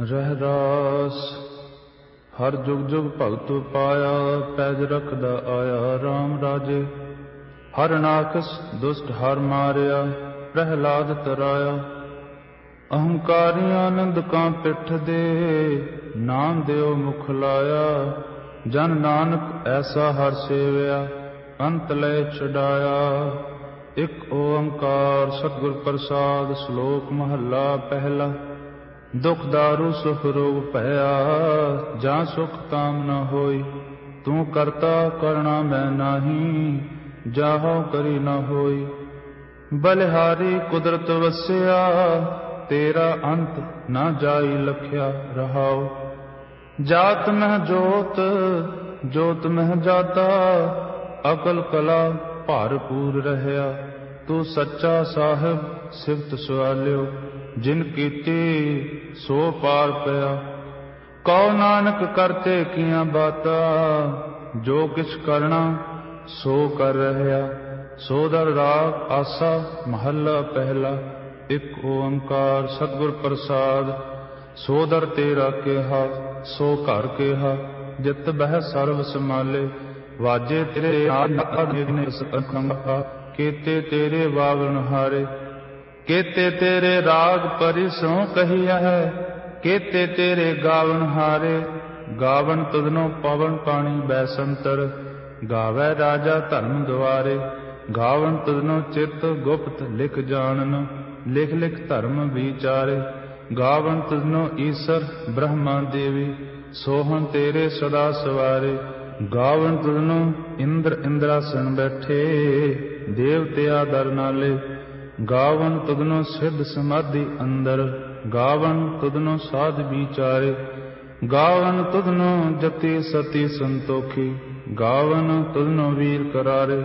ਰਹਿ ਰਾਸ ਹਰ ਜੁਗ ਜੁਗ ਭਗਤ ਪਾਇਆ, ਪੈਜ ਰਖਦਾ ਆਇਆ RAM ਰਾਜੇ। ਹਰ ਨਾਖਸ ਦੁਸ਼ਟ ਹਰ ਮਾਰਿਆ, ਪ੍ਰਹਿਲਾਦ ਤਰਾਇਆ। ਅਹੰਕਾਰੀ ਆਨੰਦ ਕਾਂ ਪਿੱਠ ਦੇ, ਨਾਮ ਦਿਓ ਮੁਖ ਲਾਇਆ। ਜਨ ਨਾਨਕ ਐਸਾ ਹਰ ਸੇਵਿਆ, ਅੰਤ ਲੈ ਛਡਾਇਆ। ਇਕ ਓੰਕਾਰ ਸਤਿਗੁਰ ਪ੍ਰਸਾਦ, ਸ਼ਲੋਕ ਮਹੱਲਾ ਪਹਿਲਾ। ਦੁਖ ਦਾਰੂ ਸੁਖ ਰੋਗ ਭਇਆ, ਜਾਂ ਸੁਖ ਕਾਮ ਨ ਹੋਈ, ਤੂੰ ਕਰਤਾ ਕਰਣਾ ਮੈਂ ਨਾਹੀ, ਜਾਹੋ ਕਰੀ ਨ ਹੋਈ। ਬਲਿਹਾਰੀ ਕੁਦਰਤ ਵਸਿਆ, ਤੇਰਾ ਅੰਤ ਨਾ ਜਾਈ ਲਖਿਆ ਰਹਾਓ ਜਾਤ ਮਹਿ ਜੋਤ ਜੋਤ ਮਹਿ ਜਾਤਾ, ਅਕਲ ਕਲਾ ਭਰਪੂਰ ਰਹਿਆ। ਤੂੰ ਸੱਚਾ ਸਾਹਿਬ, ਸਿਫਤ ਸਵਾਲਿਓ ਜਿਨ ਕੀਤੀ ਸੋ ਪਾਰ ਪਿਆ। ਕਉ ਨਾਨਕ ਕਰਤੇ ਕੀਆਂ ਬਾਤਾਂ, ਜੋ ਕਿਛ ਕਰਨਾ ਸੋ ਕਰ ਰਹਿਆ ਸੋ ਦਰ ਰਾਗ ਆਸਾ ਮਹੱਲਾ ਪਹਿਲਾ, ਇਕ ਓੰਕਾਰ ਸਤਿਗੁਰ ਪ੍ਰਸਾਦ। ਸੋ ਦਰ ਤੇਰਾ ਕਿਹਾ, ਸੋ ਘਰ ਕਿਹਾ। ਜਿਤ ਬਹਿ ਸਰਬ ਸਮਾਲੇ ਵਾਜੇ ਤੇਰੇ ਨਾਮ ਨਿਗਨੇ ਸਕੰਗਾ ਕੀਤੇ ਤੇਰੇ ਵਾਵਨ ਹਾਰੇ ਕੀਤੇ ਤੇਰੇ ਰਾਗ ਪਰਿਸੋਂ ਕਹੀਆ ਹੈ, ਕੀਤੇ ਤੇਰੇ ਗਾਵਨ ਹਾਰੇ ਗਾਵਨ ਤੁਧਨੋ ਪਵਨ ਪਾਣੀ ਬੈਸੰਤਰ, ਗਾਵੇ ਰਾਜਾ ਧਰਮ ਦੁਆਰੇ ਗਾਵਨ ਤੁਧਨੋ ਚਿਤ ਗੁਪਤ ਲਿਖ ਜਾਣਨ, ਲਿਖ ਲਿਖ ਧਰਮ ਵਿਚਾਰੇ ਗਾਵਨ ਤੁਧਨੋ ਈਸ਼ਰ ਬ੍ਰਹਮਾ ਦੇਵੀ, ਸੋਹਣ ਤੇਰੇ ਸਦਾ ਸਵਾਰੇ ਗਾਵਨ ਤੁਧਨੋ ਇੰਦਰ ਇੰਦਰਾਸਣ ਬੈਠੇ ਦੇਵਤੇ ਆਦਰ ਨਾਲੇ ਗਾਵਨ ਤੁਧਨੋ ਸਿੱਧ ਸਮਾਧੀ ਅੰਦਰ, ਗਾਵਨ ਤੁਧਨੋ ਸਾਧ ਵਿਚਾਰੇ। ਗਾਵਨ ਤੁਧਨੋ ਜਤੀ ਸਤੀ ਸੰਤੋਖੀ, ਗਾਵਨ ਤੁਧਨੋ ਵੀਰ ਕਰਾਰੇ।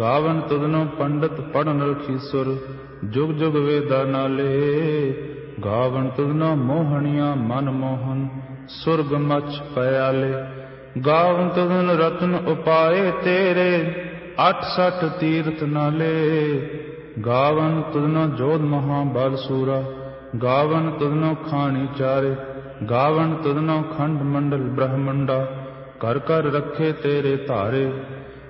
ਗਾਵਨ ਤੁਧਨੋ ਪੰਡਤ ਪੜਨ ਰਖੀ ਸੁਰ, ਜੁਗ ਜੁਗ ਵੇਦਾ ਨਾਲੇ। ਗਾਵਨ ਤੁਧਨੋ ਮੋਹਣੀਆਂ ਮਨ ਮੋਹਨ, ਸੁਰਗ ਮਛ ਪਿਆਲੇ ਗਾਵਨ ਤੁਧਨ ਰਤਨ ਉਪਾਏ ਤੇਰੇ 68 ਤੀਰਥ ਨਾਲੇ। ਗਾਵਨ ਤੁਧਨੋ ਜੋਧ ਮਹਾ ਬਲ ਸੂਰਾ, ਗਾਵਨ ਤੁਧਨੋ ਖਾਣੀ ਚਾਰੇ, ਗਾਵਨ ਤੁਧਨੋ ਖੰਡ ਮੰਡਲ ਬ੍ਰਹਮੰਡਾ, ਕਰ ਕਰ ਰੱਖੇ ਤੇਰੇ ਧਾਰੇ।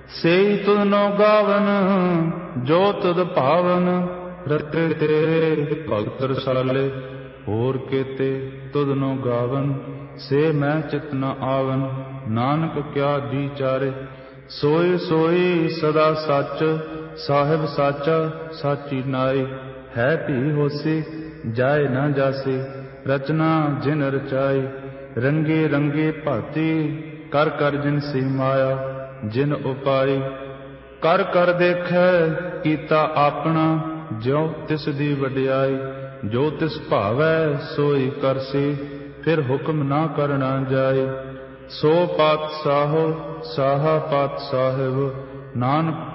ਸੇਈ ਤੁਧਨੋ ਗਾਵਨ, ਜੋ ਤੁਧ ਭਾਵਨ ਰਤੇ ਤੇਰੇ ਭਗਤ ਰਸਾਲੇ। ਹੋਰ ਕੇਤੇ ਤੁਧਨੋ ਗਾਵਨ, ਸੇ ਮੈਂ ਚਿਤ ਨ ਆਵਨ, ਨਾਨਕ ਕਿਆ ਵਿਚਾਰੇ ਸੋਏ ਸੋਈ ਸਦਾ ਸੱਚ ਸਾਹਿਬ ਸਾਚਾ, ਸਾਚੀ ਨਾਈ ਹੈ ਭੀ ਹੋਸੀ, ਜਾਏ ਨਾ ਜਾਸੀ, ਰਚਨਾ ਜਿਨ ਰਚਾਈ, ਰੰਗੇ ਰੰਗੇ ਭਾਤੀ, ਕਰ ਕਰ ਜਿਨ ਸੀ ਮਾਇਆ, ਜਿਨ ਉਪਾਈ। ਕਰ ਕਰ ਦੇਖੈ ਕੀਤਾ ਆਪਣਾ, ਜਿਉ ਤਿਸ ਦੀ ਵਡਿਆਈ, ਜੋ ਤਿਸ ਭਾਵੈ ਸੋਈ ਕਰਸੀ, ਫਿਰ ਹੁਕਮ ਨਾ ਕਰਨਾ ਜਾਏ ਸੋ ਪਤ ਸਾਹੋ ਸਾਹਾ ਪਤ ਸਾਹਿਬ ਨਾਨਕ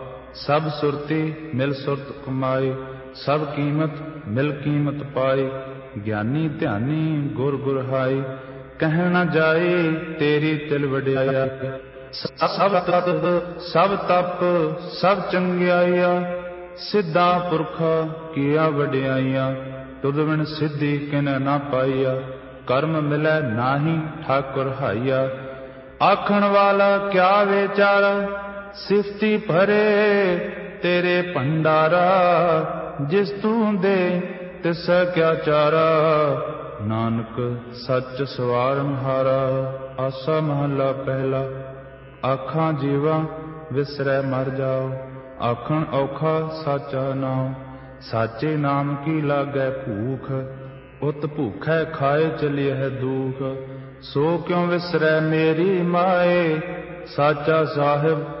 ਸਭ ਸੁਰਤੀ ਮਿਲ ਸੁਰਤ ਕਮਾਈ ਸਭ ਕੀਮਤ ਮਿਲ ਕੀਮਤ ਪਾਈ ਗਿਆਨੀ ਧਿਆਨੀ ਗੁਰ ਗੁਰ ਹਾਈ ਕਹਿ ਨਾ ਜਾਏ ਤੇਰੀ ਤਿਲ ਵਡਿਆਇਆ। ਸਭ ਤਤ, ਸਭ ਤਪ, ਸਭ ਚੰਗਿਆਈਆ ਸਿੱਧਾ ਪੁਰਖ ਕੀਆ ਵਡਿਆਈਆਂ ਤੁਧ ਸਿੱਧੀ ਕਿਨ ਨਾ ਪਾਈਆ ਕਰਮ ਮਿਲੈ ਨਾਹੀ ਠਾਕੁਰ ਹਾਈਆ ਆਖਣ ਵਾਲਾ ਕਿਆ ਵਿਚਾਰ ਸਿਫਤੀ ਭਰੇ ਤੇਰੇ ਭੰਡਾਰਾ, ਜਿਸ ਤੂੰ ਦੇ ਤਿਸ ਕਿਆ ਚਾਰਾ। ਨਾਨਕ, ਸੱਚ ਸਵਾਰ ਮਹਾਰਾ, ਆਸਾ ਮਹੱਲਾ ਪਹਿਲਾ। ਆਖਾਂ ਜੀਵਾ, ਵਿਸਰੈ ਮਰ ਜਾਓ। ਆਖਣ ਔਖਾ ਸਾਚਾ ਨਾਮ ਸਾਚੇ ਨਾਮ ਕੀ ਲਾਗੈ ਭੂਖ? ਉਤ ਭੂਖੈ ਖਾਏ ਚਲਿਐ ਦੁਖ। ਸੋ ਕਿਉ ਵਿਸਰੈ ਮੇਰੀ ਮਾਏ? ਸਾਚਾ ਸਾਹਿਬ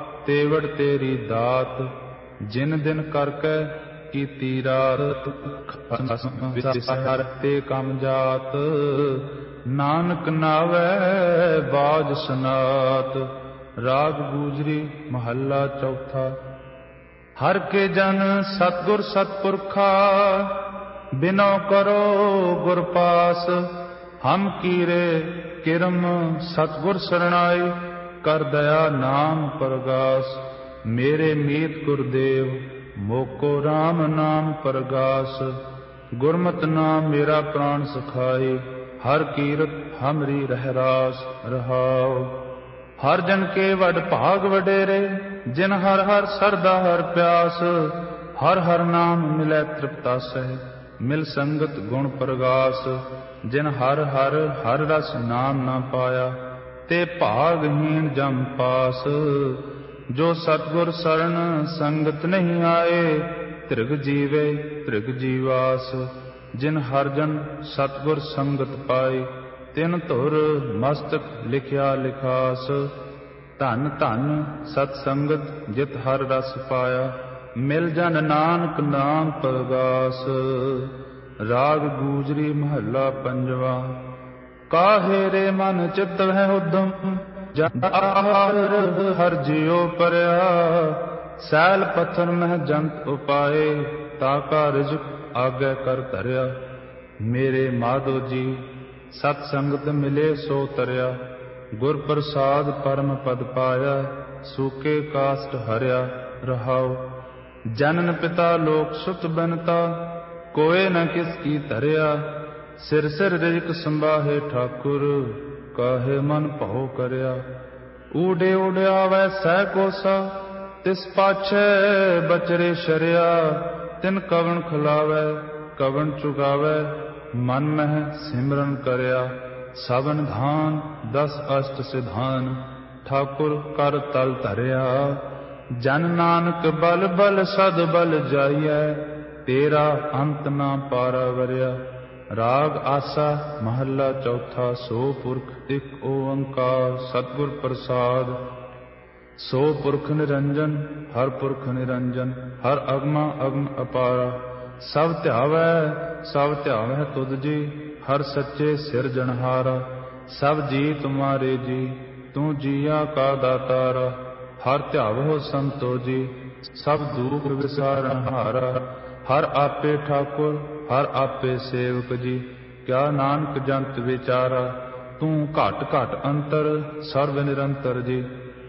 ਤੇਵੜ ਤੇਰੀ ਦਾਤ, ਜਿਨ ਦਿਨ ਕਰਕੇ ਕੀਤੀ ਰਾਤ ਵਿਸਾਰ ਤੇ ਕਮ ਜਾਤ। ਨਾਨਕ ਨਾਵੇ ਬਾਜ ਸਨਾਤ, ਰਾਗ ਗੂਜਰੀ ਮਹੱਲਾ ਚੌਥਾ। ਹਰ ਕੇ ਜਨ ਸਤਗੁਰ ਸਤਪੁਰਖਾ, ਬਿਨੋ ਕਰੋ ਗੁਰ ਪਾਸ। ਹਮ ਕੀਰੇ ਕਿਰਮ ਸਤਗੁਰ ਸਰਣਾਈ ਕਰ ਦਇਆ ਨਾਮ ਪਰਗਾਸ, ਮੇਰੇ ਮੀਤ ਗੁਰਦੇਵ, ਮੋਕੋ RAM ਨਾਮ ਪਰਗਾਸ। ਗੁਰਮਤਿ ਨਾਮ ਮੇਰਾ ਪ੍ਰਾਨ ਸਖਾਈ ਹਰ ਕੀਰਤ ਹਮਰੀ ਰਹਿਰਾਸ ਰਹਾਉ। ਹਰ ਜਨ ਕੇ ਵਡ ਭਾਗ ਵਡੇਰੇ, ਜਿਨ ਹਰ ਹਰ ਸਰਦਾ ਹਰ ਪਿਆਸ। ਹਰ ਹਰ ਨਾਮ ਮਿਲੈ ਤ੍ਰਿਪਤਾਸੈ ਮਿਲ ਸੰਗਤ ਗੁਣ ਪ੍ਰਗਾਸ। ਜਿਨ ਹਰ ਹਰ ਹਰ ਰਸ ਨਾਮ ਨਾ ਪਾਇਆ ਤੇ ਭਾਗਹੀਣ ਜਮ ਪਾਸ। ਜੋ ਸਤਗੁਰ ਸਰਣ ਸੰਗਤ ਨਹੀਂ ਆਏ, ਤ੍ਰਿਗ ਜੀਵੇ, ਤ੍ਰਿਗ ਜੀਵਾਸ। ਜਿਨ ਹਰ ਜਨ ਸਤਗੁਰ ਸੰਗਤ ਪਾਏ, ਤਿਨ ਧੁਰ ਮਸਤਕ ਲਿਖਿਆ ਲਿਖਾਸ। ਧਨ ਧਨ ਸਤ ਸੰਗਤ ਜਿਤ ਹਰ ਰਸ ਪਾਇਆ, ਮਿਲ ਜਨ ਨਾਨਕ ਨਾਮ ਪਰਗਾਸ। ਰਾਗ ਗੂਜਰੀ ਮਹੱਲਾ ਪੰਜਵਾ। ਕਾਹੇ ਰੇ ਮਨ ਚਿਤ ਹੈ ਉਦਮ? ਜਨ ਆਹਾਰ ਹਰ ਜਿਉ ਪਰਿਆ। ਸੈਲ ਪੱਥਰ ਮਹਿ ਜੰਤ ਉਪਾਏ, ਤਾ ਕਾ ਆਗੇ ਕਰ ਧਰਿਆ। ਮੇਰੇ ਮਾਧੋ ਜੀ, ਸਤ ਸੰਗਤ ਮਿਲੇ ਸੋ ਤਰਿਆ। ਗੁਰ ਪ੍ਰਸਾਦ ਪਰਮ ਪਦ ਪਾਇਆ, ਸੂਕੇ ਕਾਸਟ ਹਰਿਆ, ਰਹਾਉ। ਜਨਨ ਪਿਤਾ ਲੋਕ ਸੁਤ ਬਨਤਾ, ਕੋਏ ਨ ਕਿਸ ਕੀ ਧਰਿਆ। ਸਿਰ ਸਿਰ ਰਿਜਕ ਸੰਭਾਹੇ ਠਾਕੁਰ, ਕਾਹੇ ਮਨ ਭਉ ਕਰਿਆ। ਊਡੇ ਉਡਿਆਵੈ ਸਹਿ ਕੋਸਾ, ਤਿਸ ਪਾਛੈ ਬਚਰੇ ਸ਼ਰਿਆ। ਤਿਨ ਕਵਣ ਖਲਾਵੈ, ਕਵਣ ਚੁਗਾਵੈ, ਮਨ ਮਹਿ ਸਿਮਰਨ ਕਰਿਆ। ਸਵਨ ਧਾਨ, ਦਸ ਅਸ਼ਟ ਸਿਧਾਨ, ਠਾਕੁਰ ਕਰ ਤਲ ਧਰਿਆ। ਜਨ ਨਾਨਕ ਬਲ ਬਲ ਸਦ ਬਲ ਜਾਈਐ, ਤੇਰਾ ਅੰਤ ਨਾ ਪਾਰਾ ਵਰਿਆ। ਰਾਗ ਆਸਾ ਮਹੱਲਾ ਚੌਥਾ ਸੋ ਪੁਰਖ ਇੱਕ ਓੰਕਾਰ ਸਤਿਗੁਰ ਪ੍ਰਸਾਦ। ਸੋ ਪੁਰਖ ਨਿਰੰਜਨ, ਹਰ ਪੁਰਖ ਨਿਰੰਜਨ, ਹਰ ਅਗਮਾ ਅਗਮ ਅਪਾਰਾ। ਸਭ ਧਿਆਵੈ ਸਭ ਧਿਆਵੈ ਤੁਧ ਜੀ, ਹਰ ਸੱਚੇ ਸਿਰਜਣਹਾਰਾ ਸਭ ਜੀ ਤੁਮਾਰੇ ਜੀ, ਤੂੰ ਜੀਆ ਕਾ ਦਾਤਾਰਾ। ਹਰ ਧਿਆਵੋ ਸੰਤੋ ਜੀ, ਸਭ ਦੁਖ ਵਿਸਾਰਨ ਹਾਰਾ ਹਰ ਆਪੇ ਠਾਕੁਰ ਹਰ ਆਪੇ ਸੇਵਕ ਜੀ, ਕਿਆ ਨਾਨਕ ਜੰਤ ਵਿਚਾਰਾ, ਤੂੰ ਘਟ ਘਟ ਅੰਤਰ ਸਰਵ ਨਿਰੰਤਰ ਜੀ।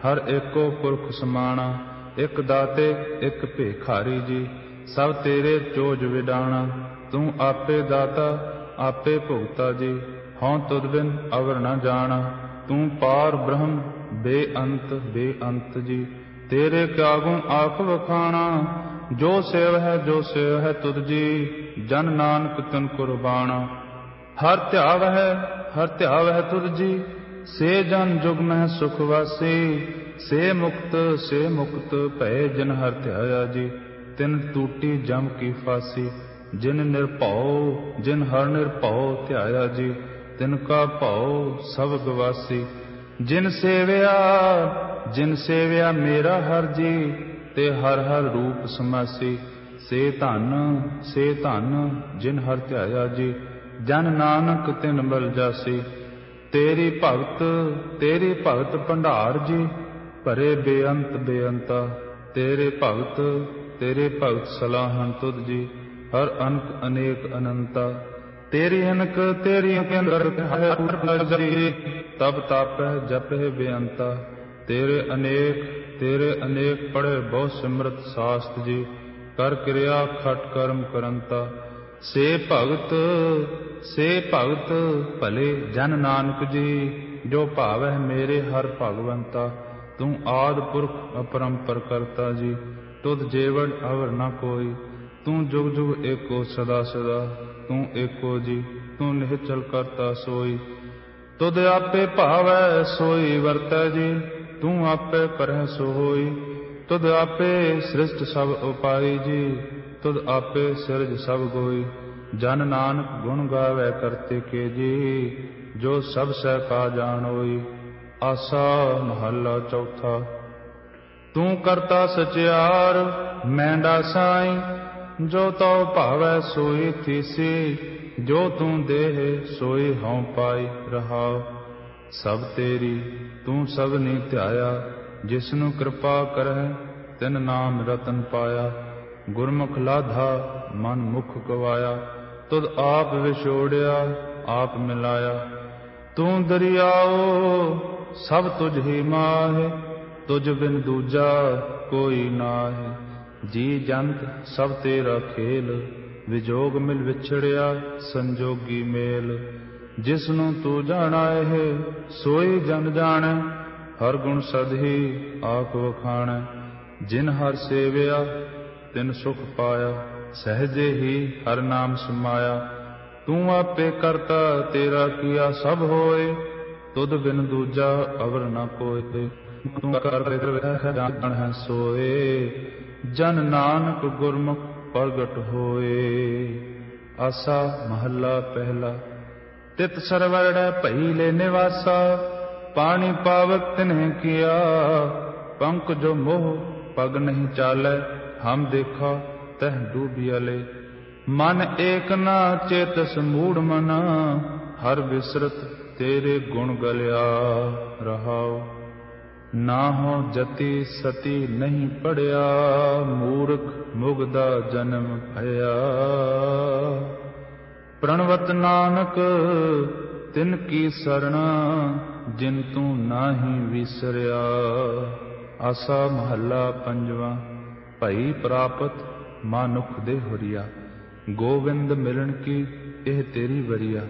ਹਰ ਏਕੋ ਪੁਰਖ ਸਮਾਣਾ, ਇਕ ਦਾਤੇ, ਇਕ ਭੇਖਾਰੀ ਜੀ। ਸਭ ਤੇਰੇ ਚੋਜ ਵਿਡਾਣਾ, ਤੂੰ ਆਪੇ ਦਾਤਾ, ਆਪੇ ਭੁਗਤਾ ਜੀ। ਹਉ ਤੁਧ ਬਿਨ ਅਵਰ ਨਾ ਜਾਣਾ, ਤੂੰ ਪਾਰ ਬ੍ਰਹਮ, ਬੇਅੰਤ ਬੇਅੰਤ ਜੀ। ਤੇਰੇ ਕਾਗੂ ਆਖ ਵਖਾਣਾ ਜੋ ਸੇਵ ਹੈ, ਜੋ ਸੇਵ ਹੈ ਤੁਧ ਜੀ, ਜਨ ਨਾਨਕ ਤਨ ਕੁਰਬਾਨਾ। ਹਰ ਧਿਆਵ ਹੈ, ਹਰ ਧਿਆਵ ਹੈ ਤੁਧ ਜੀ, ਸੇ ਜਨ ਜੁਗ ਮਹਿ ਸੁਖ ਵਾਸੀ। ਸੇ ਮੁਕਤ ਸੇ ਮੁਕਤ ਭੈ ਜਨ ਹਰ ਧਿਆਇਆ ਜੀ, ਤਿਨ ਟੂਟੀ ਜਮ ਕੀ ਫਾਸੀ। ਜਿਨ ਨਿਰਭਉ, ਜਿਨ ਹਰ ਨਿਰਭਉ ਧਿਆਇਆ ਜੀ, ਤਿਨ ਕਾ ਭਉ ਸਭ ਗਵਾਸੀ ਜਿਨ ਸੇਵਿਆ ਜਿਨ ਸੇਵਿਆ ਮੇਰਾ ਹਰ ਜੀ ਤੇ ਹਰ ਹਰ ਰੂਪ ਸਮਾਸੀ। ਸੇ ਧਨ ਸੇ ਧਨ, ਜਿਨ ਹਰ ਧਿਆਇਆ ਜੀ। ਜਨ ਨਾਨਕ ਤਿਨ ਬਲ ਜਾਸੀ। ਤੇਰੀ ਭਗਤ ਤੇਰੀ ਭਗਤ ਭੰਡਾਰ ਜੀ। ਭਰੇ ਬੇਅੰਤ ਬੇਅੰਤਾ। ਤੇਰੇ ਭਗਤ ਤੇਰੇ ਭਗਤ ਸਲਾਹਨ ਤੁਧ ਜੀ। ਹਰ ਅਨਕ ਅਨੇਕ ਅਨੰਤਾ। ਤੇਰੀ ਅਨਕ, ਤੇਰੀ ਅੰਦਰ ਹੈ ਪੁਰਖ ਜੀ। ਤਬ ਤਾਪੈ ਜਪਹਿ ਬੇਅੰਤਾ। ਤੇਰੇ ਅਨੇਕ ਤੇਰੇ ਅਨੇਕ ਪੜੇ ਬਹੁ ਸਿਮਰਤ ਸਾਸਤ ਜੀ, ਕਰ ਕਿਰਿਆ ਖਟ ਕਰਮ ਕਰੰਤਾ। ਸੇ ਭਗਤ ਸੇ ਭਗਤ ਭਲੇ ਜਨ ਨਾਨਕ ਜੀ, ਜੋ ਭਾਵੈ ਮੇਰੇ ਹਰ ਭਗਵੰਤਾ। ਤੂੰ ਆਦ ਪੁਰਖ ਅਪਰੰਪਰ ਕਰਤਾ ਜੀ, ਤੁਧ ਜੇਵੜ ਅਵਰ ਨਾ ਕੋਈ। ਤੂੰ ਜੁਗ ਜੁਗ ਏਕੋ ਸਦਾ ਸਦਾ, ਤੂੰ ਏਕੋ ਜੀ, ਤੂੰ ਨਿਹਚਲ ਕਰਤਾ ਸੋਈ। ਤੁਧ ਆਪੇ ਭਾਵੈ ਸੋਈ ਵਰਤੈ ਜੀ ਤੂੰ ਆਪੇ ਕਰਹਿ ਸੋ ਤੁਧ ਆਪੇ ਸ੍ਰਿਸ਼ਟ ਸਭ ਉਪਾਈ ਜੀ, ਤੁਧ ਆਪੇ ਸਿਰਜ ਸਭ ਗੋਈ। ਜਨ ਨਾਨਕ ਗੁਣ ਗਾਵੇ ਕਰਤੇ ਕੇ ਜੀ ਜੋ ਸਭ ਸਹਿ ਕਾ ਜਾਣੋਈ ਆਸਾ ਮਹੱਲਾ ਚੌਥਾ। ਤੂੰ ਕਰਤਾ ਸਚਿਆਰ, ਮੈਂਡਾ ਸਾਈ, ਜੋ ਤਉ ਭਾਵੈ ਸੋਈ ਥੀਸੀ, ਜੋ ਤੂੰ ਦੇਹ ਸੋਈ ਹਉ ਪਾਈ ਰਹਾਉ। ਸਭ ਤੇਰੀ, ਤੂੰ ਸਭ ਨੀ ਧਿਆਇਆ। ਜਿਸ ਨੂੰ ਕਿਰਪਾ ਕਰਹਿ, ਤਿਨ ਨਾਮ ਰਤਨ ਪਾਇਆ। ਗੁਰਮੁਖ ਲਾਧਾ, ਮਨ ਮੁਖ ਕਵਾਇਆ ਤੁਧ ਆਪ ਵਿਛੋੜਿਆ, ਆਪ ਮਿਲਾਇਆ। ਤੂੰ ਦਰਿਆਓ, ਸਭ ਤੁਝ ਹੀ ਮਾਹੇ। ਤੁਝ ਬਿਨ ਦੂਜਾ ਕੋਈ ਨਾਹੀ। ਜੀ ਜੰਤ ਸਭ ਤੇਰਾ ਖੇਲ। ਵਿਜੋਗ ਮਿਲ ਵਿਛੜਿਆ, ਸੰਜੋਗੀ ਮੇਲ। ਜਿਸ ਨੂੰ ਤੂੰ ਜਾਣਾ ਇਹ ਸੋਈ ਜਨ ਜਾਣੈ, ਹਰ ਗੁਣ ਸਦ ਹੀ ਆਖ ਵਖਾਣੈ। ਜਿਨ ਹਰ ਸੇਵਿਆ, ਤਿਨ ਸੁਖ ਪਾਇਆ, ਸਹਜੇ ਹੀ ਹਰ ਨਾਮ ਸਮਾਇਆ। ਤੂੰ ਆਪੇ ਕਰਤਾ, ਤੇਰਾ ਕੀਆ ਸਭ ਹੋਏ, ਤੁਧ ਬਿਨ ਦੂਜਾ ਅਵਰ ਨ ਕੋਏ ਤੂੰ ਕਰ ਬਿਦਰ ਜਾਣ ਹੈ ਸੋਏ, ਜਨ ਨਾਨਕ ਗੁਰਮੁਖ ਪ੍ਰਗਟ ਹੋਏ। ਆਸਾ ਮਹੱਲਾ ਪਹਿਲਾ। ਤਿਤ ਸਰਵਰੜੈ ਭਈ ਲੈ ਨਿਵਾਸਾ, ਪਾਣੀ ਪਾਵਕ ਤਿਨਹਿ ਕੀਆ। ਪੰਕ ਜੋ ਮੋਹ ਪਗ ਨਹੀਂ ਚਾਲੈ, ਹਮ ਦੇਖਾ ਤਹ ਡੂਬਿਆਲੇ ਮਨ ਏਕ ਨਾ ਚੇਤ ਸਮੂੜ ਮਨਾ, ਹਰ ਵਿਸਰਤ ਤੇਰੇ ਗੁਣ ਗਲਿਆ ਰਹਾਉ। ਨਾ ਹੋ ਜਤੀ ਸਤੀ ਨਹੀਂ ਪੜਿਆ, ਮੂਰਖ ਮੁਗਦਾ ਜਨਮ ਭਇਆ। ਪ੍ਰਣਵਤ ਨਾਨਕ, ਤਿਨ ਕੀ ਸਰਣਾ, ਜਿਨ ਤੂੰ ਨਾਹੀ ਵਿਸਰਿਆ। ਆਸਾ ਮਹੱਲਾ ਪੰਜਵਾ, ਭਈ ਪ੍ਰਾਪਤ ਮਾਨੁਖ ਦੇ ਹੁਰੀਆ। ਗੋਵਿੰਦ ਮਿਲਣ ਕੀ ਇਹ ਤੇਰੀ ਵਰੀਆ।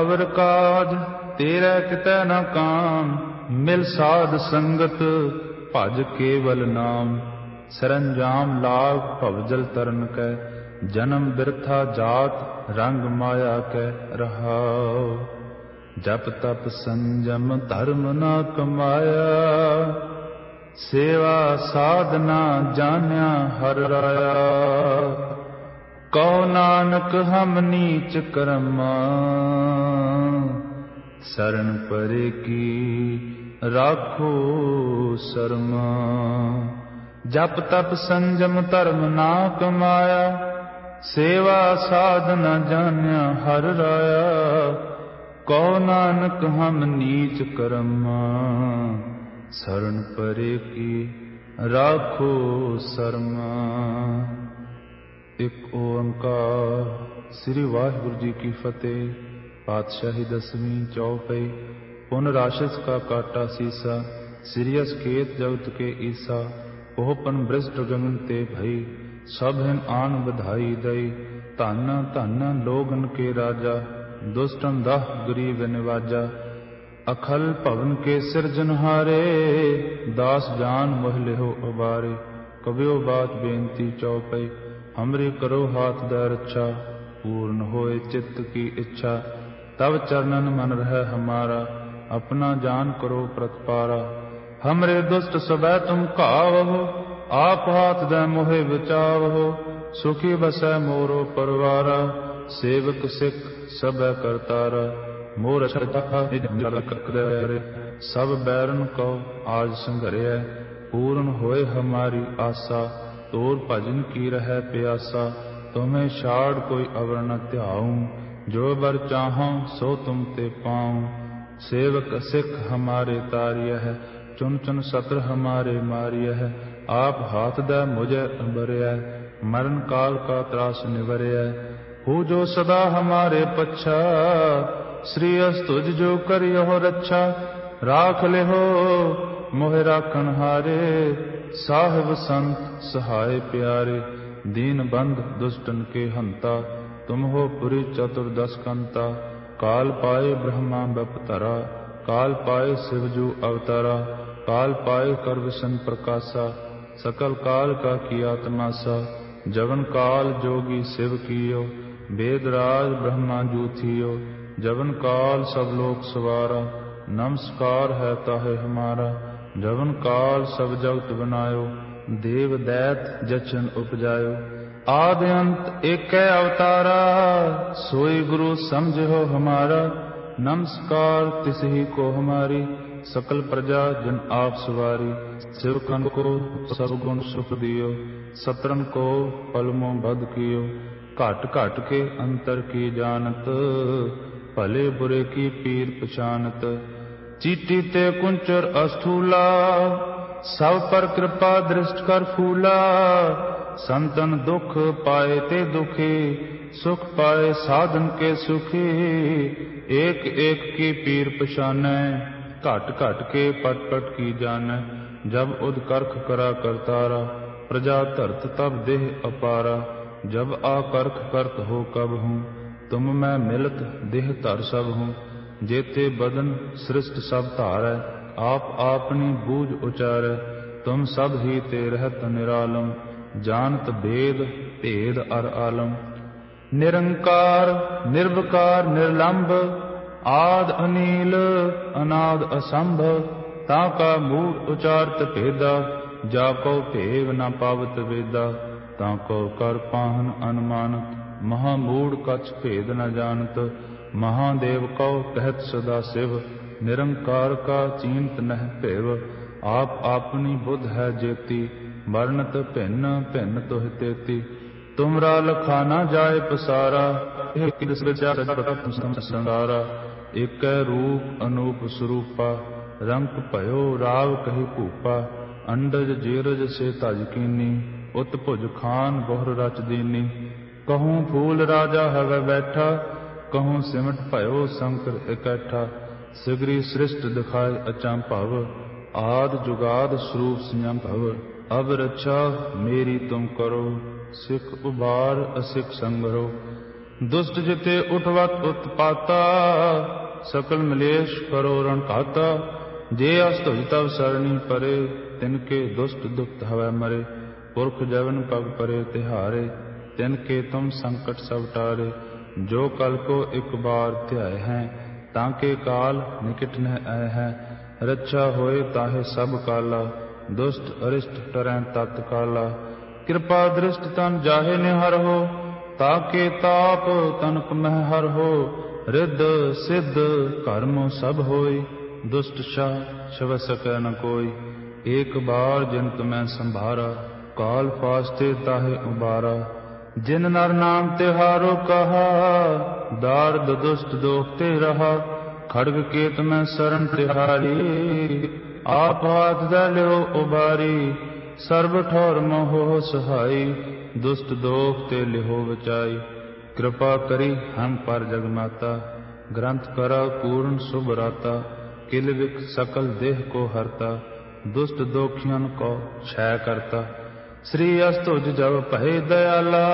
ਅਵਰ ਕਾਜ ਤੇਰਾ ਕਿਤੈ ਨਾ ਕਾਮ, ਮਿਲ ਸਾਧ ਸੰਗਤ ਭਜ ਕੇਵਲ ਨਾਮ। ਸਰੰਜਾਮ ਲਾਭ ਭਵਜਲ ਤਰਨ ਕੈ ਜਨਮ ਬਿਰਥਾ ਜਾਤ ਰੰਗ ਮਾਇਆ ਕੈ ਰਹਾਉ ਜਪ ਤਪ ਸੰਜਮ ਧਰਮ ਨਾ ਕਮਾਇਆ। ਸੇਵਾ ਸਾਧਨਾ ਜਾਣਿਆ ਹਰ ਰਾਇਆ। ਕਉ ਨਾਨਕ ਹਮ ਨੀਚ ਕਰਮ। ਸਰਨ ਪਰੇ ਕੀ ਰਾਖੋ ਸਰਮਾ। ਜਪ ਤਪ ਸੰਜਮ ਧਰਮ ਨਾ ਕਮਾਇਆ। ਸੇਵਾ ਸਾਧਨਾ ਜਾਣਿਆ ਹਰ ਰਾਇਆ ਕੋ ਨਾਨਕ ਹਮ ਨੀਚ ਕਰਮਾ। ਸਰਣ ਪਰੇ ਕੀ ਰਾਖੋ ਸਰਮਾ। ਇੱਕ ਓੰਕਾਰ ਸ੍ਰੀ ਵਾਹਿਗੁਰੂ ਜੀ ਕੀ ਫਤਿਹ, ਪਾਤਸ਼ਾਹੀ ਦਸਵੀਂ ਚੌਪਈ, ਪੁਨ ਰਾਸ਼ਸ ਕਾ ਕਾਟਾ ਸੀਸਾ ਸਿਰਿਯਸ ਖੇਤ ਜਗਤ ਕੇ ਈਸਾ ਪੋਹਪਨ ਬ੍ਰਿਸ਼ਟ ਗਗਨ ਤੇ ਭਈ। ਸਭਨ ਆਨ ਵਧਾਈ ਦਈ, ਧੰਨ ਧੰਨ ਲੋਗਨ ਕੇ ਰਾਜਾ, ਦੁਸ਼ਟਨ ਦਹ ਗਰੀਬ ਨਿਵਾਜਾ। ਅਖਲ ਭਵਨ ਕੇ ਸਿਰਜਨ ਹਾਰੇ, ਦਾਸ ਜਾਨ ਮੋਹ ਹੋ ਅਬਾਰੇ ਕਬਿਓ ਬਾਤ ਬੇਨਤੀ ਚਉਪਈ ਹਮਰੇ ਕਰੋ ਹਾਥ ਦਾ ਰੱਛਾ। ਪੂਰਨ ਹੋਏ ਚਿੱਤ ਕੀ ਇੱਛਾ ਤਬ ਚਰਨਨ ਮਨ ਰਹਿ ਹਮਾਰਾ। ਆਪਣਾ ਜਾਨ ਕਰੋ ਪ੍ਰਤਪਾਰਾ। ਹਮਰੇ ਦੁਸ਼ਟ ਸਵੈ ਤੁਮ ਘਾਵਹੁ ਆਪ ਹਾਥ ਦਾ ਮੋਹਿ ਬਚਾਵੋ ਸੁਖੀ ਬਸੈ ਮੋਰੋ ਪਰਵਾਰ, ਸੇਵਕ ਸਿੱਖ ਸਭੈ ਕਰਤਾਰ, ਮੋਰ ਛਟਾ ਨਿਜਲ ਕਰੈ, ਸਭ ਬੈਰਨ ਕਉ ਆਜ ਸੰਘਰਿਐ, ਪੂਰਨ ਹੋਏ ਹਮਾਰੀ ਆਸਾ, ਤੋਰ ਭਜਨ ਕੀ ਰਹੈ ਪਿਆਸਾ, ਤੁਮੇ ਛਾੜ ਕੋਈ ਅਵਰਨ ਧਿਆਉ, ਜੋ ਵਰ ਚਾਹਾਂ ਸੋ ਤੁਮ ਤੇ ਪਾਉ, ਸੇਵਕ ਸਿੱਖ ਹਮਾਰੇ ਤਾਰਿਯ ਹੈ ਚੁਨ ਚੁਨ ਸਤਰ ਹਮਾਰੇ ਮਾਰਿਆ ਹੈ ਆਪ ਹਾਥ ਦਾ ਮੁਝੇ ਅੰਬਰਿਆ, ਮਰਨ ਕਾਲ ਕਾ ਤਰਾਸ ਨਿਵਰਿਆ। ਹੂ ਜੋ ਸਦਾ ਹਮਾਰੇ ਪੱਛਾ, ਸ੍ਰੀ ਅਸ ਜੋ ਕਰਿਓ ਰੱਛਾ। ਰਾਖ ਲਿਓ ਮੋਹਿ ਰਾਖਣ ਹਾਰੇ, ਸਾਹਿਬ ਸੰਤ ਸਹਾਇ ਪਿਆਰੇ। ਦੀਨ ਬੰਦ ਦੁਸ਼ਟਨ ਕੇ ਹੰਤਾ, ਤੁਮ ਹੋ ਪੁਰੀ ਚਤੁਰਦਸ ਕੰਤਾ। ਕਾਲ ਪਾਏ ਬ੍ਰਹਮਾ ਬਪਤਰਾ ਕਾਲ ਪਾਏ ਸਿਵਜੂ ਅਵਤਾਰਾ। ਕਾਲ ਪਾਏ ਕਰਵਸ਼ਨ ਪ੍ਰਕਾਸ਼ਾ। सकल काल का किया तमाशा जवन काल जोगी शिव कियो वेद राज ब्रह्मा जूथियो जवन काल सब लोक सवारा नमस्कार है ताहे हमारा जवन काल सब जगत बनायो देव दैत जचन उपजायो ਸਕਲ ਪ੍ਰਜਾ ਜਨ ਆਪ ਸਵਾਰੀ ਸਿਵਕਨ ਕੋ ਸਭ ਗੁਣ ਸੁਖ ਦਿਓ ਸਤਰਨ ਕੋ ਪਲਮੋ ਬਦ ਕੀਓ। ਘਟ ਘਟ ਕੇ ਅੰਤਰ ਕੀ ਜਾਣਤ, ਭਲੇ ਬੁਰੇ ਕੀ ਪੀਰ ਪਛਾਨਤ। ਚੀਤੀ ਤੇ ਕੁੰਚਰ ਅਸਥੂਲਾ, ਸਭ ਪਰ ਕਿਰਪਾ ਦ੍ਰਿਸ਼ਟ ਕਰ ਫੂਲਾ। ਸੰਤਨ ਦੁਖ ਪਾਏ ਤੇ ਦੁਖੀ, ਸੁਖ ਪਾਏ ਸਾਧਨ ਕੇ ਸੁਖੀ। ਏਕ ਏਕ ਕੀ ਪੀਰ ਪਛਾਨੈ ਘਟ ਘਟ ਕੇ ਪਟ ਪਟ ਕੀ ਜਾਣੈ, ਜਬ ਉਦ ਕਰਖ ਕਰਾ ਕਰਤਾਰਾ, ਪ੍ਰਜਾ ਧਰਤ ਤਬ ਦੇਹ ਅਪਾਰਾ, ਜਬ ਆ ਕਰਖ ਕਰਤ ਹੋ ਕਬ ਹੂੰ, ਤੁਮ ਮੈਂ ਮਿਲਤ ਦੇਹ ਧਰ ਸਭ ਹੂੰ, ਜੇਤੇ ਬਦਨ ਸ੍ਰਿਸ਼ਟ ਸਭ ਧਾਰੈ, ਆਪ ਆਪਣੀ ਬੂਝ ਉਚਾਰ, ਤੁਮ ਸਭ ਹੀ ਤੇ ਰਹਿਤ ਨਿਰਾਲਮ, ਜਾਣਤ ਬੇਦ ਭੇਦ ਅਰ ਆਲਮ। ਨਿਰੰਕਾਰ, ਨਿਰਵਕਾਰ ਨਿਰਲੰਭ ਆਦ ਅਨੀਲ, ਅਨਾਦ ਅਸੰਭਵ ਤਾ ਕਾ ਮੂੜ ਉਚਾਰਤ ਭੇਦਾ, ਜਾ ਕੋ ਭੇਵ ਨਾ ਪਾਵਤ ਵੇਦਾ, ਤਾ ਕੋ ਕਰ ਪਾਹਨ ਅਨੁਮਾਨਤ, ਮਹਾ ਮੂੜ ਕਛ ਭੇਦ ਨ ਜਾਣਤ, ਮਹਾਦੇਵ ਕਉ ਕਹਿਤ ਸਦਾ ਸਿਵ, ਨਿਰੰਕਾਰ ਕਾ ਚੀਂਤ ਨਹਿ ਭੇਵ, ਆਪ ਆਪਣੀ ਬੁੱਧ ਹੈ ਜੇਤੀ, ਮਰਨਤ ਭਿੰਨ ਭਿੰਨ ਤੋਹਿ ਤੇਤੀ, ਤੁਮਰਾ ਲਖਾਨਾ ਜਾਏ ਪਸਾਰਾ ਇਹ ਕਿਸ ਵਿਚਾਰ ਸਦਾ ਸੰਸਾਰਾ ਏਕੈ ਰੂਪ ਅਨੂਪ ਸਰੂਪਾ, ਰੰਗ ਭਇਓ ਰਾਵ ਕਹੀ ਭੂਪਾ, ਅੰਡਜ ਜੀਰਜ ਸੇ ਤਜ ਕੀਨੀ, ਉਤ ਭੁਜ ਖਾਨ ਬਹੁਰ ਰਚ ਦੇਨੀ। ਕਹੂੰ ਫੂਲ ਰਾਜਾ ਹਵੇ ਬੈਠਾ, ਕਹੂੰ ਸਿਮਟ ਭਇਓ ਸੰਕਰ ਇਕੱਠਾ। ਸਿਗਰੀ ਸ੍ਰਿਸ਼ਟ ਦਿਖਾਏ ਅਚਾਂ ਭਵ, ਆਦ ਜੁਗਾਦ ਸਰੂਪ ਸਿਆਂ ਭਵ। ਅਬ ਰੱਛਾ ਮੇਰੀ ਤੁਮ ਕਰੋ, ਸਿਖ ਉਬਾਰ ਅਸਿਖ ਸੰਗਰੋ। ਦੁਸ਼ਟ ਜਿਤੇ ਉਠਵਤ ਉਤਪਾਤਾ ਸਕਲ ਮਲੇਸ਼ ਕਰੋ ਰਣ ਘਾਤਾ ਜੇ ਅਸ ਤੁਜ ਤਵ ਸਰਣੀ ਪਰੇ, ਤਿਨ ਕੇ ਦੁਸ਼ਟ ਦੁਖਤ ਹਵੈ ਮਰੇ, ਪੁਰਖ ਜਵਨ ਪਗ ਪਰੇ ਤਿਹਾਰੇ, ਤਿਨ ਕੇ ਤੁਮ ਸੰਕਟ ਸਭ ਟਾਰੇ, ਜੋ ਕਲ ਕੋ ਇੱਕ ਬਾਰ ਧਿਆਏ ਹੈ, ਤਾਂ ਕੇ ਕਾਲ ਨਿਕਟ ਨਹਿ ਆਇ ਹੈ, ਰੱਛਾ ਹੋਏ ਤਾਹੇ ਸਭ ਕਾਲਾ, ਦੁਸ਼ਟ ਅਰਿਸ਼ਟ ਟਰੈ ਤਤ ਕਾਲਾ। ਕਿਰਪਾ ਦ੍ਰਿਸ਼ਟ ਤਨ ਜਾਹੇ ਨਿਹਰ ਹੋ ਤਾਕੇ ਤਾਪ ਤਨਕ ਮਹਿ ਹੋ ਰਿੱਧ ਸਿੱਧ ਕਰਮ ਸਭ ਹੋਏ, ਦੁਸ਼ਟ ਸ਼ਾ ਛਵ ਸਕੈ ਨ ਕੋਈ। ਏਕ ਬਾਰ ਜਿਨਤ ਮੈਂ ਸੰਭਾਰਾ, ਕਾਲ ਫਾਸਤੇ ਤਾਹੇ ਉਬਾਰਾ। ਜਿਨ ਨਰ ਨਾਮ ਤਿਹਾਰੋ ਕਹਾ, ਦਾਰਦ ਦੁਸ਼ਟ ਦੋਖਤੇ ਰਹਾ। ਖੜਗ ਕੇਤ ਮੈਂ ਸਰਨ ਤਿਹਾਰੀ, ਆਪ ਹਾਥ ਦਾ ਲਿਓ ਉਬਾਰੀ। ਸਰਬ ਠੌਰ ਮੋਹ ਸਹਾਈ, ਦੁਸ਼ਟ ਦੋਖ ਤੇ ਲਿਹੋ ਵਿਚਾਈ। कृपा करी हम पर जगमाता ग्रंथ करा पूर्ण शुभ राता किल विक सकल देह को हरता दुष्ट दोखियन को क्षय करता श्री अस्तुज जब पहे दयाला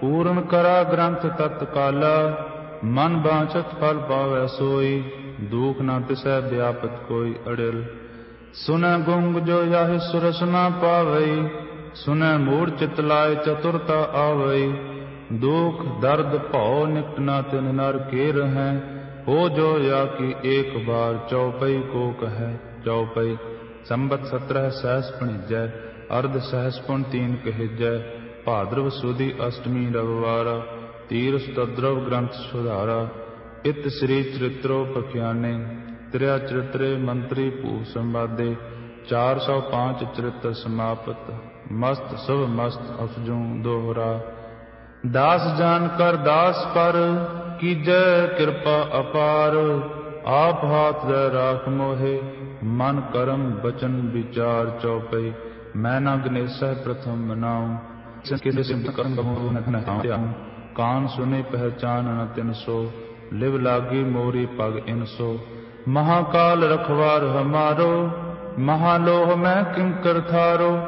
पूर्ण करा ग्रंथ तत्काला मन बांचत फल पावै सोई दुख न तिसै व्यापत कोई अड़िल सुन गुंग जो यह सुरस न पावई सुन मूढ़ चित लाय चतुरता आवई ਦੁਖ, ਦਰਦ, ਭਉ ਨਿਕਟ ਨਾ ਤਿਨ ਨਰ ਕੇ ਰਹੈ। ਹੋ ਜੋ ਜਾਂ ਕੀ ਏਕ ਬਾਰ ਚੌਪਈ ਕੋ ਕਹੈ ਚੌਪਈ ਸੰਬਤ 17 ਸਹਸ ਪਣਿਜੈ ਅਰਧ ਸਹਸ ਪਣ ਤੀਨ ਕਹਿਜੈ। ਭਾਦਰਵ ਸੁਦੀ ਅਸ਼ਟਮੀ ਰਵਵਾਰਾ ਤੀਰਸ ਤਦਰਵ ਗ੍ਰੰਥ ਸੁਧਾਰਾ। ਇਤ ਸ੍ਰੀ ਚਰਿਤ੍ਰੋ ਪਖਿਆਨੇ, ਤ੍ਰਿਆ ਚਰਿਤਰੇ ਮੰਤਰੀ ਭੂ ਸੰਵਾਦੇ। 405 ਚਰਿਤ੍ਰ ਸਮਾਪਤ, ਮਸਤ ਸਭ ਮਸਤ ਅਫਜੂ ਦੋਹਰਾ। ਦਾਸ ਜਾਨ ਕਰ ਦਾਸ ਪਰ, ਕੀਜੈ ਕਿਰਪਾ ਅਪਾਰ। ਆਪ ਹਾਥ ਦਾ ਰਾਖ ਮੋਹੇ, ਮਨ ਕਰਮ ਬਚਨ ਵਿਚਾਰ ਚਉਪਈ ਮੈਂ ਨਾ ਗਨੇਸ਼ ਪ੍ਰਥਮ ਮਨਾਉ ਕਿਸੇ ਸਿਮਤ ਕਰਮ ਬਹੁ ਨ ਆਇਆ ਕਾਨ ਸੁਨੇ ਪਹਿਚਾਨ ਨ ਤਿਨ ਸੋ, ਲਿਵ ਲਾਗੀ ਮੋਰੀ ਪਗ ਇਨ ਸੋ। ਮਹਾਕਾਲ ਰਖਵਾਰ ਹਮਾਰੋ, ਮਹਾਲੋਹ ਮੈਂ ਕਿੰਕਰ ਥਾਰੋ।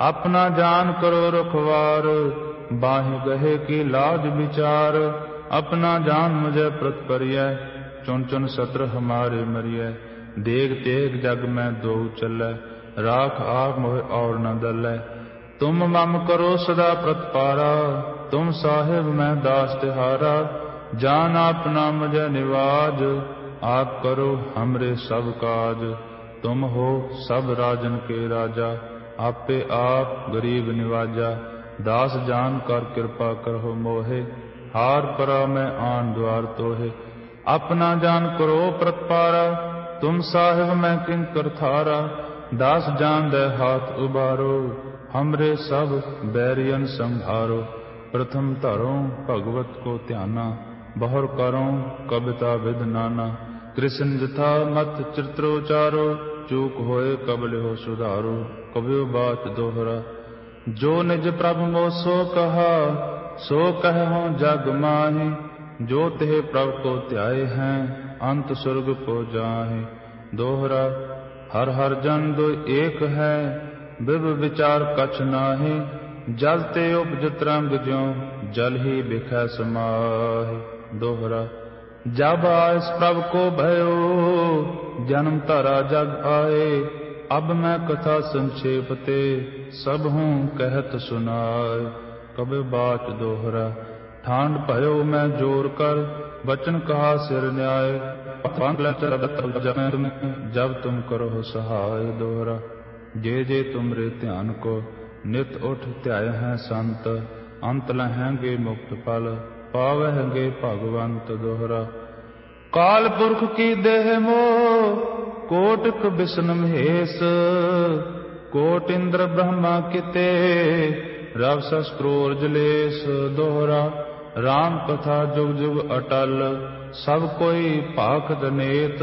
ਆਪਣਾ ਜਾਨ ਕਰੋ ਰਖਵਾਰ। ਬਾਹ ਗਹੇ ਕੀ ਲਾਜ ਵਿਚਾਰ, ਆਪਣਾ ਜਾਨ ਮੁਝੇ ਪ੍ਰਤ ਪਰਿਐ ਚੁਨ ਚੁਨ ਸਤਰ ਹਮਾਰੇ ਮਰਿਐ ਦੇਖ ਤੇਗ ਜਗ ਮੈਂ ਦੋ ਚੱਲੈ, ਰਾਖ ਆਪ ਮੋਹ ਔਰ ਨ ਦਲੈ। ਤੁਮ ਮਮ ਕਰੋ ਸਦਾ ਪ੍ਰਤਪਾਰਾ ਤੁਮ ਸਾਹਿਬ ਮੈਂ ਦਾਸ ਤਿਹਾਰਾ, ਜਾਨ ਆਪਨਾ ਮਜੈ ਨਿਵਾਜ, ਆਪ ਕਰੋ ਹਮਰੇ ਸਭ ਕਾਜ। ਤੁਮ ਹੋ ਸਭ ਰਾਜਨ ਕੇ ਰਾਜਾ, ਆਪੇ ਆਪ ਗਰੀਬ ਨਿਵਾਜਾ। ਦਾਸ ਜਾਨ ਕਰ ਕਿਰਪਾ ਕਰੋ ਮੋਹਿ, ਹਾਰ ਪਰਾ ਮੈਂ ਆਨ ਦੁਆਰ ਤੋਹਿ। ਆਪਣਾ ਜਾਨ ਕਰੋ ਪ੍ਰਤਪਾਰਾ, ਤੁਮ ਸਾਹਿਬ ਮੈਂ ਕਿੰਕਰ ਥਾਰਾ, ਦਾਸ ਜਾਨ ਦੇ ਹਾਥ ਉਬਾਰੋ, ਹਮਰੇ ਸਭ ਬੈਰੀਅਨ ਸੰਭਾਰੋ ਪ੍ਰਥਮ ਧਰੋ ਭਗਵਤ ਕੋ ਧਿਆਨਾ, ਬਹੁਰ ਕਰੋ ਕਬਿਤਾ ਵਿਦ ਨਾਨਾ। ਕ੍ਰਿਸ਼ਨ ਜਥਾ ਮਤ ਚਿਤ੍ਰੋਚਾਰੋ ਚੂਕ ਹੋਏ ਕਬਲਿ ਹੋ ਸੁਧਾਰੋ ਕਬਿਓ ਬਾਤ ਦੋਹਰਾ। ਜੋ ਨਿਜ ਪ੍ਰਭ ਮੋ ਸੋ ਕਹਾ, ਸੋ ਕਹਿਉ ਜਗ ਮਾਹੀ, ਜੋ ਤੇ ਪ੍ਰਭ ਕੋ ਧਿਆਏ ਹੈ, ਅੰਤ ਸੁਰਗ ਕੋ ਜਾਹੇ। ਦੋਹਰਾ, ਹਰ ਹਰ ਜਨ ਦੋ ਏਕ ਹੈ ਬਿਬ ਵਿਚਾਰ ਕਛ ਨਾਹੀ, ਜਲ ਤੇ ਉਪਜ ਤਰੰਗ ਜਿਉ, ਜਲ ਹੀ ਬਿਖੈ ਸਮਾਹੇ। ਦੋਹਰਾ, ਜਬ ਆਇਸ ਪ੍ਰਭ ਕੋ ਭਇਓ, ਜਨਮ ਧਰਾ ਜਗ ਆਏ, ਅਬ ਮੈਂ ਕਥਾ ਸੰਖੇਪ ਤੇ ਸਭ ਹੂੰ ਕਹਿਤ ਸੁਨਾਏ ਕਬੇ ਬਾਚ ਦੋਹਰਾ ਠਾਂਡ ਭਇਓ ਮੈਂ ਜੋਰ ਕਰ, ਬਚਨ ਕਹਾ ਸਿਰ ਨਿਆਏ ਪੰਗ ਲੈ ਤੁਮ ਜਬ ਤੁਮ ਕਰੋ ਸਹਾਇ ਦੋਹਰਾ। ਜੇ ਜੇ ਤੁਮਰੇ ਧਿਆਨ ਕੋ, ਨਿਤ ਉਠ ਧਿਆਏ ਹੈ ਸੰਤ, ਅੰਤ ਲਹੈਂਗੇ ਮੁਕਤ ਫਲ, ਪਾਵਹਿਗੇ ਭਗਵੰਤ ਦੋਹਰਾ। ਕਾਲ ਪੁਰਖ ਕੀ ਦੇਹ ਮੋ ਕੋਟਿਕ ਬਿਸ਼ਨ ਮਹੇਸ਼ ਕੋਟ ਇੰਦਰ ਬ੍ਰਹਮਾ ਕਿਤੇ, ਰਵ ਸਸਕਰੋਰ ਜਲੇਸ ਦੋਹਰਾ RAM ਕਥਾ ਜੁਗ ਜੁਗ ਅਟਲ, ਸਭ ਕੋਈ ਭਾਖਤ ਨੇਤ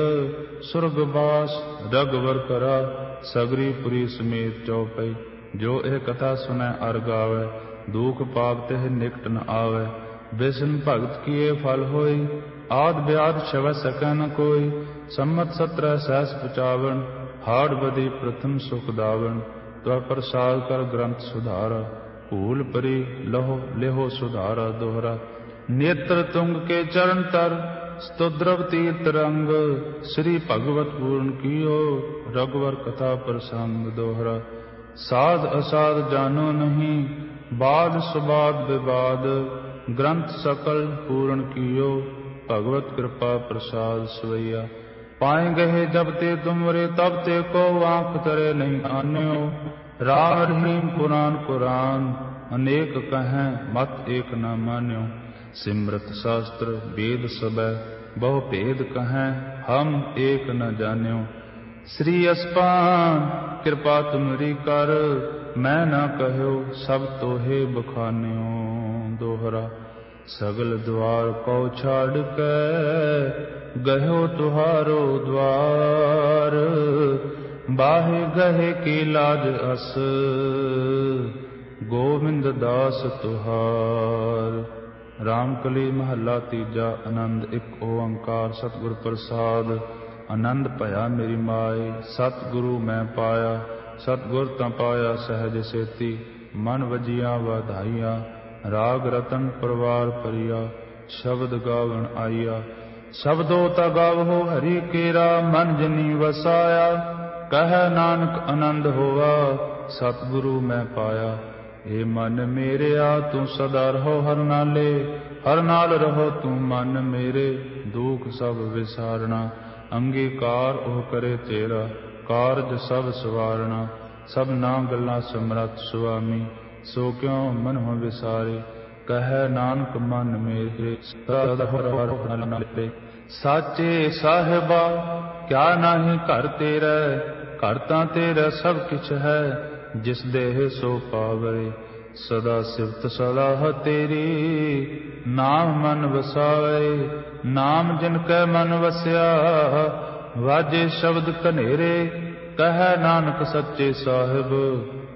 ਸੁਰਗ ਬਾਸ ਰਗਵਰ ਕਰਾ, ਸਗਰੀ ਪੁਰੀ ਸਮੇਤ ਚਉਪਈ ਜੋ ਇਹ ਕਥਾ ਸੁਨੈ ਅਰ ਗਾਵੇ, ਦੁਖ ਪਾਪ ਤੇ ਨਿਕਟ ਨ ਆਵੇ। ਬਿਸ਼ਨ ਭਗਤ ਕੀਏ ਫਲ ਹੋਈ, ਆਦ ਬਿਆਦ ਸ਼ਵ ਸਕੈ ਕੋਈ, ਸੰਮਤ 17 ਸਹਿਸ ਪਚਾਵਣ ਹਾੜ ਬਦੀ ਪ੍ਰਥਮ ਸੁਖ ਦਾਵਣ, ਤਵ ਪ੍ਰਸਾਦ ਕਰ ਗ੍ਰੰਥ ਸੁਧਾਰਾ, ਭੂਲ ਪਰੀ ਲਹੋ, ਲਿਹੋ ਸੁਧਾਰਾ ਦੋਹਰਾ। ਨੇਤਰ ਤੁੰਗ ਕੇ ਚਰਨ ਤਰ ਸਤੁਦਰਵ ਤੀਰਤ ਰੰਗ। ਸ੍ਰੀ ਭਗਵਤ ਪੂਰਨ ਕੀਓ, ਰਗਵਰ ਕਥਾ ਪ੍ਰਸੰਗ ਦੋਹਰਾ। ਸਾਧ ਅਸਾਧ ਜਾਣੋ ਨਹੀਂ, ਬਾਦ ਸੁਬਾਦ ਵਿਵਾਦ। ਗ੍ਰੰਥ ਸਕਲ ਪੂਰਨ ਕੀਓ, ਭਗਵਤ ਕਿਰਪਾ ਪ੍ਰਸਾਦ ਸਵਈਆ। ਪਾਏ ਗਏ ਜਬ ਤੇ ਤੁਮਰੇ, ਤਬ ਤੇ ਕੋ ਆਂਖ ਤਰੇ ਨਹੀਂ ਆਨਿਓ। ਰਾਮ ਰਹੀਮ ਪੁਰਾਨ ਕੁਰਾਨ ਅਨੇਕ ਕਹੈ, ਮਤ ਏਕ ਨਾ ਮਾਨਿਓ। ਸਿਮਰਤ ਸ਼ਾਸਤਰ ਵੇਦ ਸਬੈ ਬਹੁ ਭੇਦ ਕਹੈ, ਹਮ ਏਕ ਨ ਜਾਣਿਓ। ਸ੍ਰੀ ਅਸਪਾਨ, ਕਿਰਪਾ ਤੁਮਰੀ ਕਰ, ਮੈਂ ਨਾ ਕਹਿਓ, ਸਭ ਤੋਹੇ ਬਖਾਨਿਓ ਦੋਹਰਾ। ਸਗਲ ਦਵਾਰ ਕਉ ਛਾੜ ਕੇ ਗਇਓ ਤੁਹਾਰੋ ਦਵਾਰ। ਬਾਹੇ ਗਏ ਕੀ ਲਾਜ ਅਸ ਗੋਬਿੰਦ ਦਾਸ ਤੁਹਾਰ। ਰਾਮਕਲੀ ਮਹੱਲਾ ਤੀਜਾ ਆਨੰਦ, ਇੱਕ ਓੰਕਾਰ ਸਤਿਗੁਰ ਪ੍ਰਸਾਦ। ਆਨੰਦ ਭਇਆ ਮੇਰੀ ਮਾਏ, ਸਤਿਗੁਰੂ ਮੈਂ ਪਾਇਆ। ਸਤਿਗੁਰ ਤਾਂ ਪਾਇਆ ਸਹਿਜ ਸੇਤੀ, ਮਨ ਵਜੀਆਂ ਵਧਾਈਆਂ। ਰਾਗ ਰਤਨ ਪਰਵਾਰ ਪਰਿਆ, ਸ਼ਬਦ ਗਾਵਣ ਆਈਆ ਸ਼ਬਦੋ ਤਾ ਗਾਵੋ, ਹਰੀ ਕੇਰਾ, ਮਨ ਜਨੀ ਵਸਾਇਆ। ਕਹੈ ਨਾਨਕ ਆਨੰਦ ਹੋਆ, ਸਤਿਗੁਰੂ ਮੈਂ ਪਾਇਆ। ਏ ਮਨ ਮੇਰਿਆ, ਤੂੰ ਸਦਾ ਰਹੋ ਹਰ ਨਾਲੇ। ਹਰ ਨਾਲ ਰਹੋ ਤੂੰ ਮਨ ਮੇਰੇ, ਦੁਖ ਸਭ ਵਿਸਾਰਣਾ। ਅੰਗੀਕਾਰ ਉਹ ਕਰੇ ਤੇਰਾ, ਕਾਰਜ ਸਭ ਸਵਾਰਣਾ। ਸਭ ਨਾ ਗੱਲਾਂ ਸਮਰੱਥ ਸੁਆਮੀ। ਸੋ ਕਿਉ ਮਨ ਹੋ ਵਿਸਾਰੇ ਕਹੈ ਨਾਨਕ ਮਨ ਮੇਰੇ, ਸਦਾ ਹਰ ਹਰ ਨਾਲੇ। ਸਾਚੇ ਸਾਹਿਬਾ, ਕਿਆ ਨਾਹੀ ਘਰ ਤੇਰਾ? ਘਰ ਤਾਂ ਤੇਰਾ ਸਭ ਕਿਛ ਹੈ, ਜਿਸ ਦੇਹ ਸੋ ਪਾਵੇ ਸਦਾ ਸਿਫਤ ਸਲਾਹ ਤੇਰੀ, ਨਾਮ ਮਨ ਵਸਾਏ। ਨਾਮ ਜਿਨ ਕੈ ਮਨ ਵਸਿਆ, ਵਾਜੇ ਸ਼ਬਦ ਕਨੇਰੇ ਕਹੈ ਨਾਨਕ ਸੱਚੇ ਸਾਹਿਬ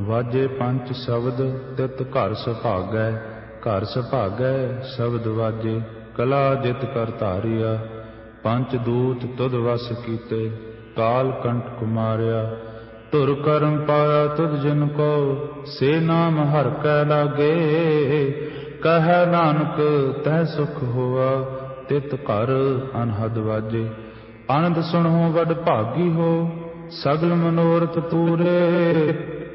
ਵਾਜੇ ਪੰਜ ਸ਼ਬਦ ਤਿਤ ਘਰ ਸੁਭਾਗੈ ਘਰ ਸੁਭਾਗੈ ਸ਼ਬਦ ਵਾਜੇ, ਕਲਾ ਜਿਤ ਕਰ ਧਾਰਿਆ, ਪੰਚ ਦੂਤ ਤੁਧ ਵਸ ਕੀਤੇ, ਕਾਲ ਕੰਠ ਕੁਮਾਰਿਆ। ਧੁਰ ਕਰਮ ਪਾਇਆ ਤੁਧ ਜਿਨ ਕੋ, ਸੇ ਨਾਮ ਹਰ ਕੈ ਲਾਗੇ। ਕਹੈ ਨਾਨਕ, ਤੈ ਸੁਖ ਹੋਆ, ਤਿਤ ਘਰ ਅਨਹਦ ਵਾਜੇ। ਆਨੰਦ ਸੁਣੋ, ਵਡ ਭਾਗੀ ਹੋ, ਸਗਲ ਮਨੋਰਥ ਪੂਰੇ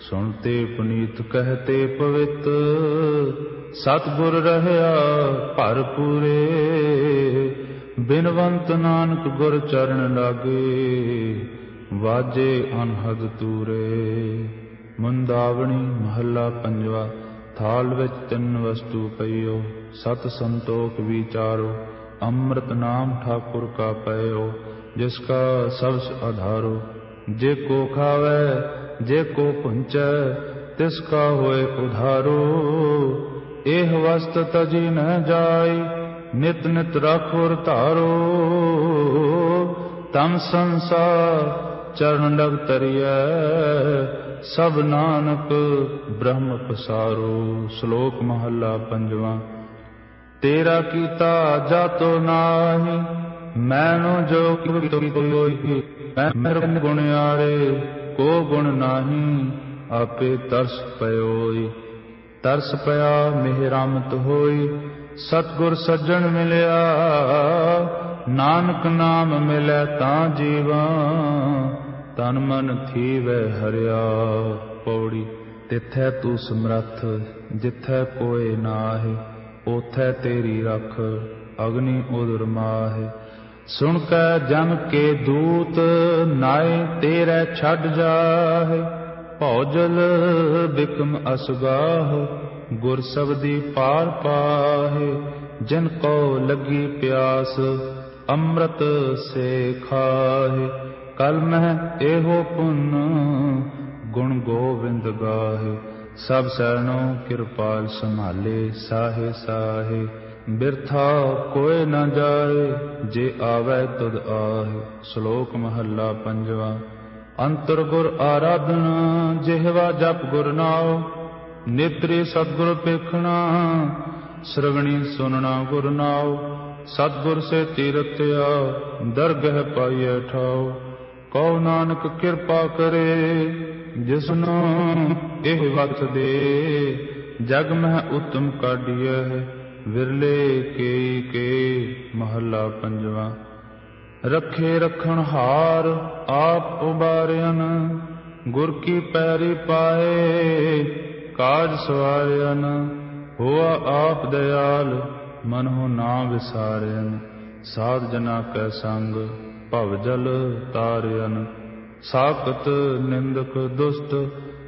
ਸੁਣਤੇ ਪੁਨੀਤ ਕਹਤੇ ਪਵਿੱਤ, ਸਤਿਗੁਰ ਰਹਿਆ ਭਰ ਬਿਨਵੰਤ ਨਾਨਕ ਗੁਰ ਚਰਨ ਲਾਗੇ, ਵਾਜੇ ਅਨਹਦ ਤੂਰੇ। ਮੁੰਦਾਵਣੀ ਮਹੱਲਾ ਪੰਜਵਾ, ਥਾਲ ਵਿੱਚ ਤਿੰਨ ਵਸਤੂ ਪਈਓ, ਸਤ ਸੰਤੋਖ ਵਿਚਾਰੋ, ਅੰਮ੍ਰਿਤ ਨਾਮ ਠਾਕੁਰ ਕਾ ਪਇਓ, ਜਿਸ ਕਾ ਸਬਸ ਆਧਾਰੋ ਜੇ ਕੋ ਖਾਵੇ ਜੇ ਕੋ ਪੁੰਚੈ, ਤਿਸ ਕਾ ਹੋਏ ਉਧਾਰੋ। ਇਹ ਵਸਤ ਤਜੀ ਨ ਜਾਈ, ਨਿਤ ਨਿਤ ਰਾਖੁਰ ਧਾਰੋ। ਤਮ ਸੰਸਾਰ ਚਰਨ ਲਗ ਤਰੀਐ, ਸਭ ਨਾਨਕ ਬ੍ਰਹਮ ਪਸਾਰੋ। ਸ਼ਲੋਕ ਮਹੱਲਾ ਪੰਜਵਾਂ। ਤੇਰਾ ਕੀਤਾ ਜਾਤੋ ਨਾਹੀ ਮੈਨੋ ਜੋ ਕੋਈ ਮੈਂ ਗੁਣ ਆਰੇ ਕੋ ਗੁਣ ਨਾਹੀ, ਆਪੇ ਤਰਸ ਪਇਓਈ। ਤਰਸ ਪਿਆ ਮਿਹਰਮਤ ਹੋਈ। ਸਤਗੁਰ ਸੱਜਣ ਮਿਲਿਆ, ਨਾਨਕ ਨਾਮ ਮਿਲੈ ਤਾਂ ਜੀਵਾ। ਤਨ ਮਨ ਥੀਵੈ ਹਰਿਆ ਪੌੜੀ। ਤਿਥੈ ਤੂੰ ਸਮਰੱਥ, ਜਿਥੈ ਕੋਏ ਨਾਹੀ ਉਥੈ ਤੇਰੀ ਰੱਖ, ਅਗਨੀ ਉਦਰ ਮਾਹੇ। ਸੁਣ ਕੈ ਜਨ ਕੇ ਦੂਤ, ਨਾਏ ਤੇਰੇ ਛੱਡ ਜਾਹੇ। ਭੌਜਲ ਬਿਕਮ ਅਸਗਾਹ ਗੁਰ ਸਬਦੀ ਪਾਰ ਪਾਹੇ। ਜਿਨ ਕੋ ਲੱਗੀ ਪਿਆਸ, ਅੰਮ੍ਰਿਤ ਸੇ ਖਾਹੇ। ਕਲ ਮਹਿ ਇਹੋ ਪੁੰਨ, ਗੁਣ ਗੋਬਿੰਦ ਗਾਹੇ। ਸਭ ਸਰਣੋ ਕਿਰਪਾਲ ਸੰਭਾਲੇ, ਸਾਹੇ ਸਾਹੇ। ਬਿਰਥਾ ਕੋਇ ਨਾ ਜਾਏ, ਜੇ ਆਵੈ ਤੁਧ ਆਹੇ। ਸ਼ਲੋਕ ਮਹੱਲਾ ਪੰਜਵਾ। ਅੰਤਰ ਗੁਰ ਆਰਾਧਨਾ, ਜਿਹਵਾ ਜਪ ਗੁਰ ਨਾਉ। ਨੇਤਰੇ ਸਤਗੁਰ ਪੇਖਣਾ ਸ਼ਰਵਣੀ ਸੁਨਣਾ ਗੁਰ ਨਾਉ। ਸਤਗੁਰ ਸੇ ਤੀਰਤਿਆ ਦਰਗਹਿ ਪਾਈਐ ਠਾਉ। ਕਉ ਨਾਨਕ ਕਿਰਪਾ ਕਰੇ, ਜਿਸਨੂੰ ਇਹ ਵਕਤ ਦੇ। ਜਗ ਮਹਿ ਉਤਮ ਕਾਢੀਐ। ਵਿਰਲੇ ਕੇ ਕੇ ਮਹੱਲਾ ਪੰਜਵਾਂ। ਰੱਖੇ ਰਖਣ ਹਾਰ ਆਪ ਉਬਾਰਿਆਨ, ਗੁਰ ਕੀ ਪੈਰੀ ਪਾਏ ਕਾਜ ਸਵਾਰਿਆਨ, ਹੋਆ ਆਪ ਦਇਆਲ, ਮਨ ਹੋ ਨਾ ਵਿਸਾਰਿਆਨ। ਸਾਧ ਜਨਾ ਕੈ ਸੰਗ, ਭਵ ਜਲ ਤਾਰਿਆਨ। ਸਾਖਤ ਨਿੰਦਕ ਦੁਸਤ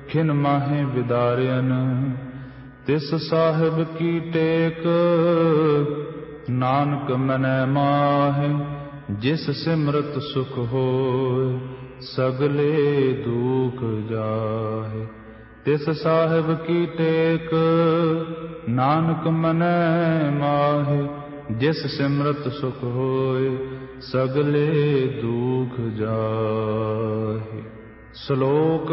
ਖਿਨ ਮਾਹੇ ਵਿਦਾਰਿਆਨ। ਤਿਸ ਸਾਹਿਬ ਕੀ ਟੇਕ, ਨਾਨਕ ਮਨੈ ਮਾਹੇ, ਜਿਸ ਸਿਮਰਤ ਸੁਖ ਹੋਏ, ਸਗਲੇ ਦੁਖ ਜਾਹੇ। ਤਿਸ ਸਾਹਿਬ ਕੀ ਟੇਕ, ਨਾਨਕ ਮਨੈ ਮਾਹੇ, ਜਿਸ ਸਿਮਰਤ ਸੁਖ ਹੋਏ, ਸਗਲੇ ਦੁਖ ਜਾਹੇ। ਸ਼ਲੋਕ